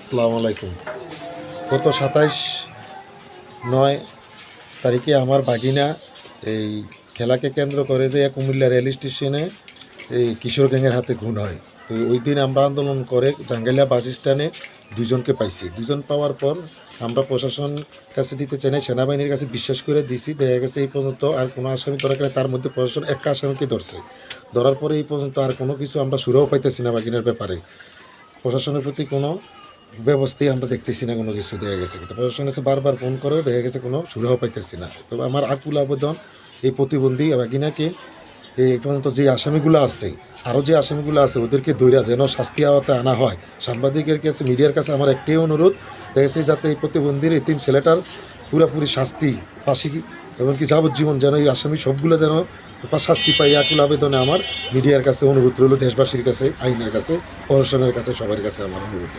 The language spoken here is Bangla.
আসসালামু আলাইকুম। গত সাতাইশ নয় তারিখে আমার বাগিনা এই খেলাকে কেন্দ্র করে যে কুমিল্লা রেল স্টেশনে এই কিশোর গ্যাংয়ের হাতে খুন হয়। তো ওই দিন আমরা আন্দোলন করে জাঙ্গালিয়া বাস স্ট্যান্ডে দুজনকে পাইছি। দুজন পাওয়ার পর আমরা প্রশাসন কাছে দিতে চাই সেনাবাহিনীর কাছে বিশ্বাস করে দিছি। দেখা গেছে এই পর্যন্ত আর কোনো আসামি ধরা গেলে তার মধ্যে প্রশাসন একটা আসামিকে ধরছে। ধরার পরে এই পর্যন্ত আর কোনো কিছু আমরা সুরাও পাইতেছি না বাগিনার ব্যাপারে। প্রশাসনের প্রতি কোনো ব্যবস্থাই আমরা দেখতেছি না, কোনো কিছু দেখা গেছে কিন্তু প্রশাসনের কাছে বারবার ফোন করেও দেখা গেছে কোনো সুরাহ পাইতেছি না। তবে আমার আকুল আবেদন, এই প্রতিবন্ধী বাগিনাকে এই পর্যন্ত যে আসামিগুলো আছে, আরও যে আসামিগুলো আছে, ওদেরকে দৈরা যেন শাস্তি আওয়াতে আনা হয়। সাংবাদিকের কাছে, মিডিয়ার কাছে আমার একটাই অনুরোধ দেখেছি যাতে এই প্রতিবন্ধীর এই তিন ছেলেটার পুরোপুরি শাস্তি, ফাঁসি এমনকি যাবজ্জীবন যেন এই আসামি সবগুলো যেন শাস্তি পাই আকুল আবেদনে আমার মিডিয়ার কাছে অনুরোধ রইল, দেশবাসীর কাছে, আইনের কাছে, প্রশাসনের কাছে, সবার কাছে আমার অনুরোধ।